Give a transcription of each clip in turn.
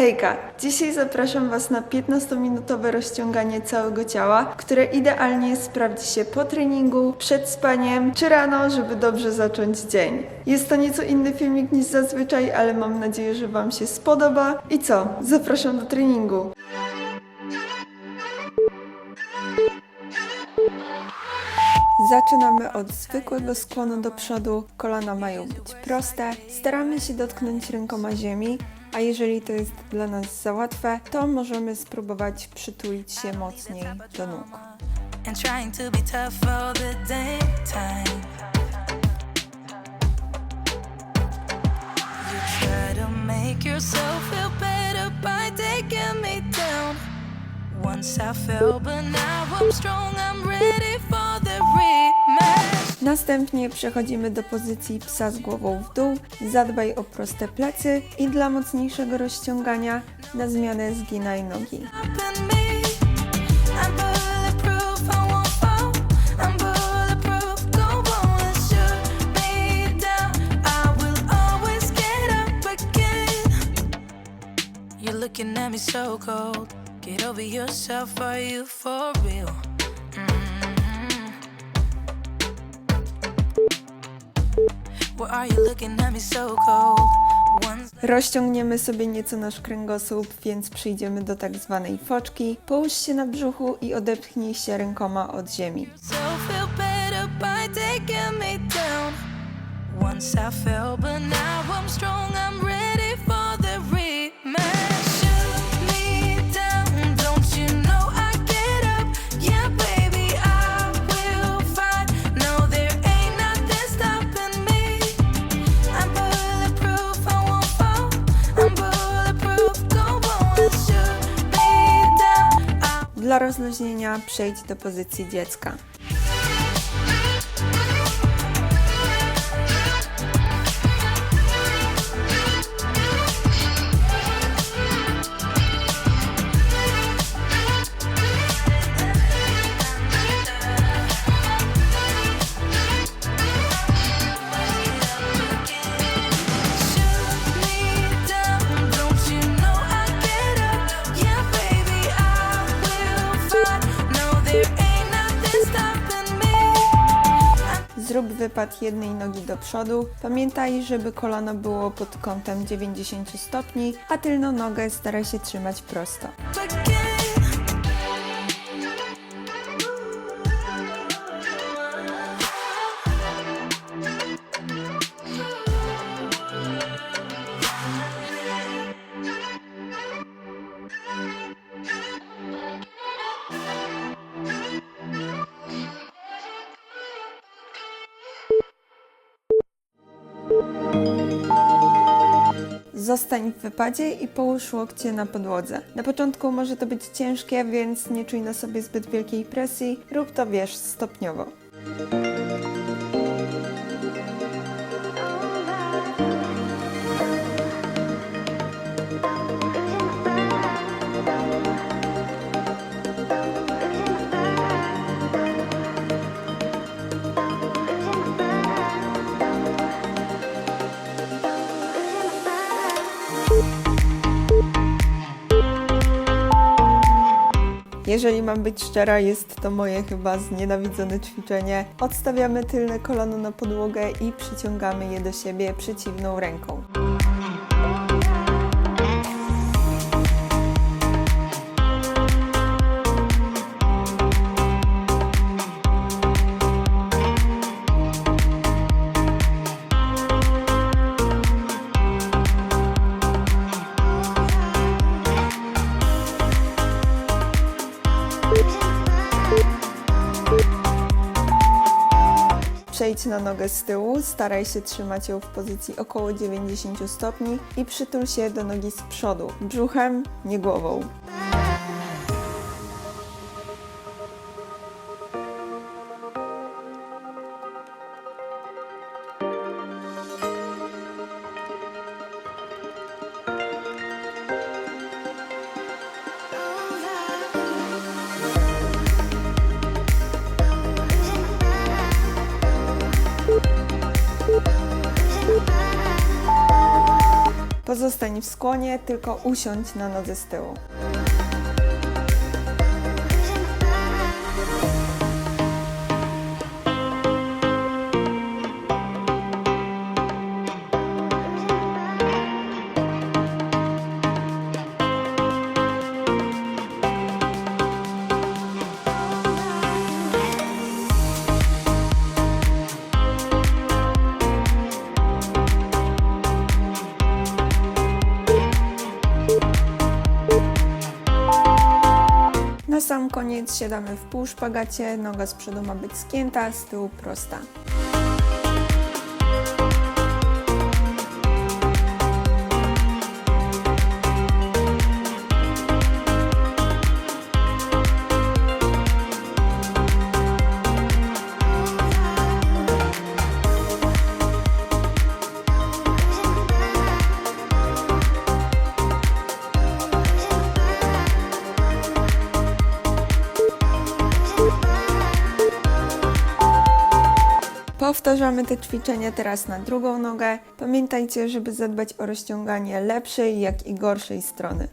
Hejka! Dzisiaj zapraszam Was na 15-minutowe rozciąganie całego ciała, które idealnie sprawdzi się po treningu, przed spaniem czy rano, żeby dobrze zacząć dzień. Jest to nieco inny filmik niż zazwyczaj, ale mam nadzieję, że Wam się spodoba. I co? Zapraszam do treningu. Zaczynamy od zwykłego skłonu do przodu. Kolana mają być proste. Staramy się dotknąć rękoma ziemi, a jeżeli to jest dla nas za łatwe, to możemy spróbować przytulić się mocniej do nóg. Once I fell, but now I'm strong. I'm ready for the rematch. Następnie przechodzimy do pozycji psa z głową w dół. Zadbaj o proste plecy i dla mocniejszego rozciągania na zmianę zginaj nogi. Looking at me so cold. Get over yourself. Are you for real? Rozciągniemy sobie nieco nasz kręgosłup, więc przyjdziemy do tak zwanej foczki. Połóż się na brzuchu i odepchnij się rękoma od ziemi. Once I fell, but now I'm strong. I'm Dla rozluźnienia przejdź do pozycji dziecka. Wypad jednej nogi do przodu. Pamiętaj, żeby kolano było pod kątem 90 stopni, a tylną nogę staraj się trzymać prosto. Zostań w wypadzie i połóż łokcie na podłodze. Na początku może to być ciężkie, więc nie czuj na sobie zbyt wielkiej presji. Rób to, wiesz, stopniowo. Jeżeli mam być szczera, jest to moje chyba znienawidzone ćwiczenie. Odstawiamy tylne kolano na podłogę i przyciągamy je do siebie przeciwną ręką. Przejdź na nogę z tyłu, staraj się trzymać ją w pozycji około 90 stopni i przytul się do nogi z przodu, brzuchem, nie głową. Pozostań w skłonie, tylko usiądź na nodze z tyłu. Koniec siadamy w pół szpagacie, noga z przodu ma być skięta, z tyłu prosta. Powtarzamy te ćwiczenia teraz na drugą nogę. Pamiętajcie, żeby zadbać o rozciąganie lepszej, jak i gorszej strony.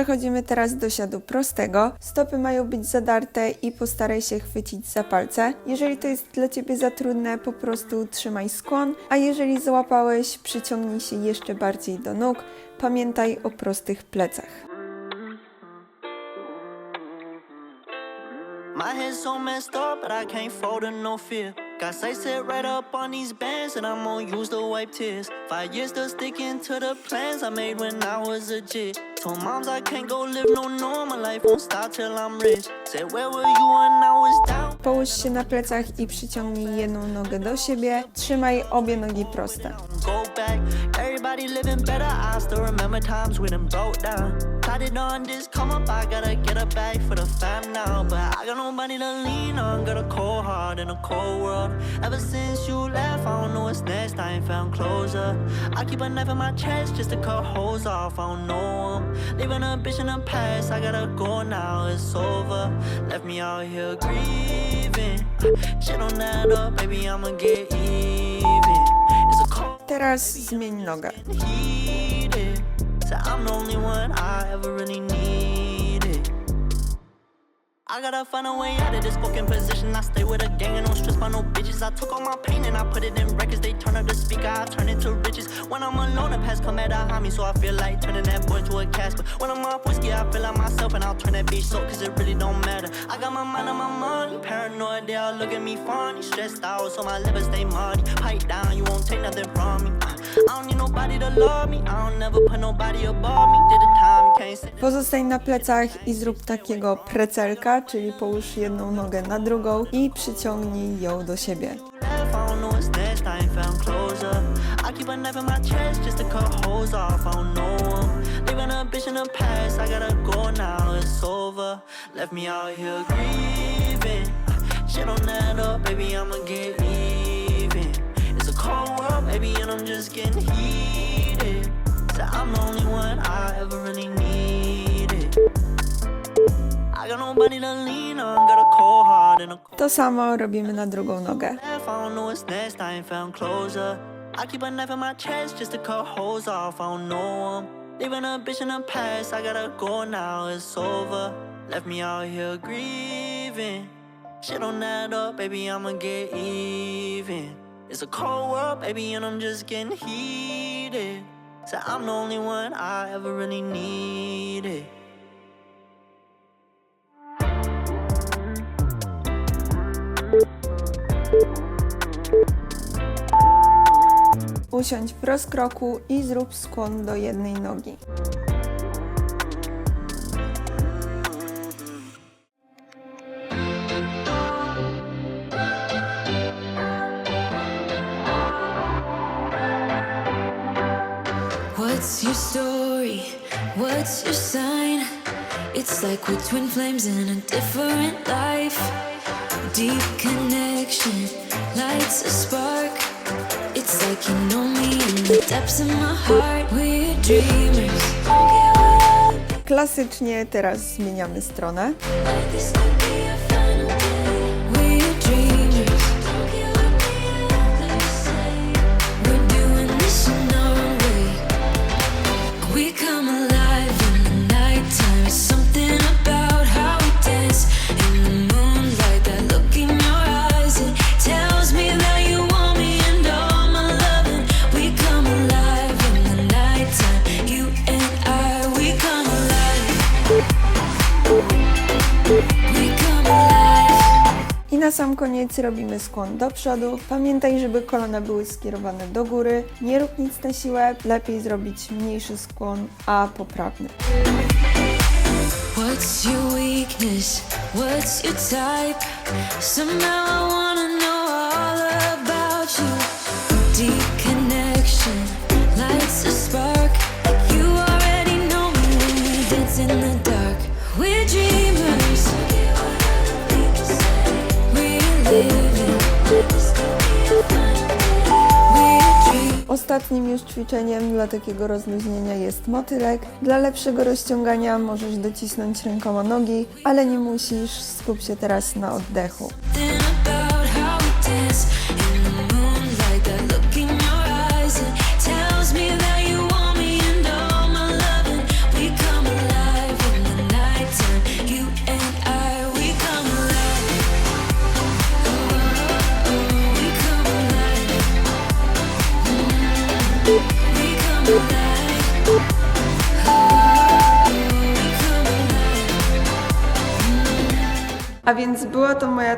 Przechodzimy teraz do siadu prostego. Stopy mają być zadarte i postaraj się chwycić za palce. Jeżeli to jest dla Ciebie za trudne, po prostu trzymaj skłon, a jeżeli załapałeś, przyciągnij się jeszcze bardziej do nóg. Pamiętaj o prostych plecach. My head's so messed up, but I can't fold no fear. Got sights set right up on these bands, and I'm gonna use wipe tears. Five years still sticking to the plans I made when I was a jit. Told moms I can't go live no normal life, won't stop till I'm rich. Said, Where were you when I was down? Połóż się na plecach i przyciągnij jedną nogę do siebie. Trzymaj obie nogi proste. Go back, everybody living better. I still remember times when I'm broke down. It on this come up, I gotta get a bag for the fam now. But I got nobody to lean on, got a cold heart in a cold world. Ever since you left, I don't know what's next, I ain't found closure. I keep a knife in my chest just to cut holes off, I don't know 'em. Living a bitch in the past, I gotta go now, it's over. Left me out here grieving. Shit don't add up, baby, I'ma get even. It's a cold Teraz zmień nogę. I'm the only one I ever really needed. I gotta find a way out of this fucking position. I stay with a gang and don't stress by no bitches. I took all my pain and I put it in records. They turn up the speaker, I turn it to riches. When I'm alone, the past come at behind me, so I feel like turning that boy to a casket. When I'm off whiskey, I feel like myself and I'll turn that bitch so cause it really don't matter. I got my mind on my money, paranoid, they all look at me funny. Stressed out, so my liver stay muddy. Pipe down, you won't take nothing Pozostań na plecach i zrób takiego precelka, czyli połóż jedną nogę na drugą i przyciągnij ją do siebie. Shit don't add up, baby, I'ma get even. Cold world, baby, and I'm just getting heated. So I'm the only one I ever really needed. I got nobody to lean on, got a cold heart and a cold To samo robimy na drugą nogę. left, I don't know what's next, I ain't found closure. I keep a knife in my chest just to cut holes off, I don't know 'em. Living a bitch in the past, I gotta go now, it's over. Left me out here grieving. Shit don't add up, baby, I'ma get even. It's a cold world, baby, and I'm just getting heated. So I'm the only one I ever really needed. Usiądź w rozkroku i zrób skłon do jednej nogi. It's like we're twin flames in a different life. Deep connection lights a spark. It's like you know me in the depths of my heart. We're dreamers. Klasycznie teraz zmieniamy stronę. Na sam koniec robimy skłon do przodu. Pamiętaj, żeby kolana były skierowane do góry. Nie rób nic na siłę. Lepiej zrobić mniejszy skłon, a poprawny. What's your weakness? What's your type? Somehow I wanna know all about you. Deep connection lights a spark. You already know me when we dance in the dark. Ostatnim już ćwiczeniem dla takiego rozluźnienia jest motylek. Dla lepszego rozciągania możesz docisnąć rękoma nogi, ale nie musisz. Skup się teraz na oddechu.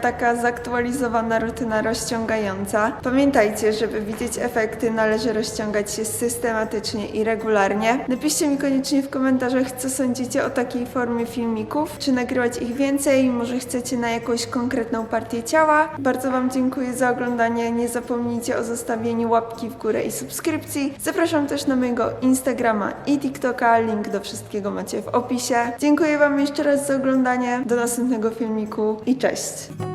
Taka zaktualizowana rutyna rozciągająca. Pamiętajcie, żeby widzieć efekty należy rozciągać się systematycznie i regularnie. Napiszcie mi koniecznie w komentarzach, co sądzicie o takiej formie filmików. Czy nagrywać ich więcej, może chcecie na jakąś konkretną partię ciała. Bardzo Wam dziękuję za oglądanie. Nie zapomnijcie o zostawieniu łapki w górę i subskrypcji. Zapraszam też na mojego Instagrama i TikToka. Link do wszystkiego macie w opisie. Dziękuję Wam jeszcze raz za oglądanie. Do następnego filmiku i cześć!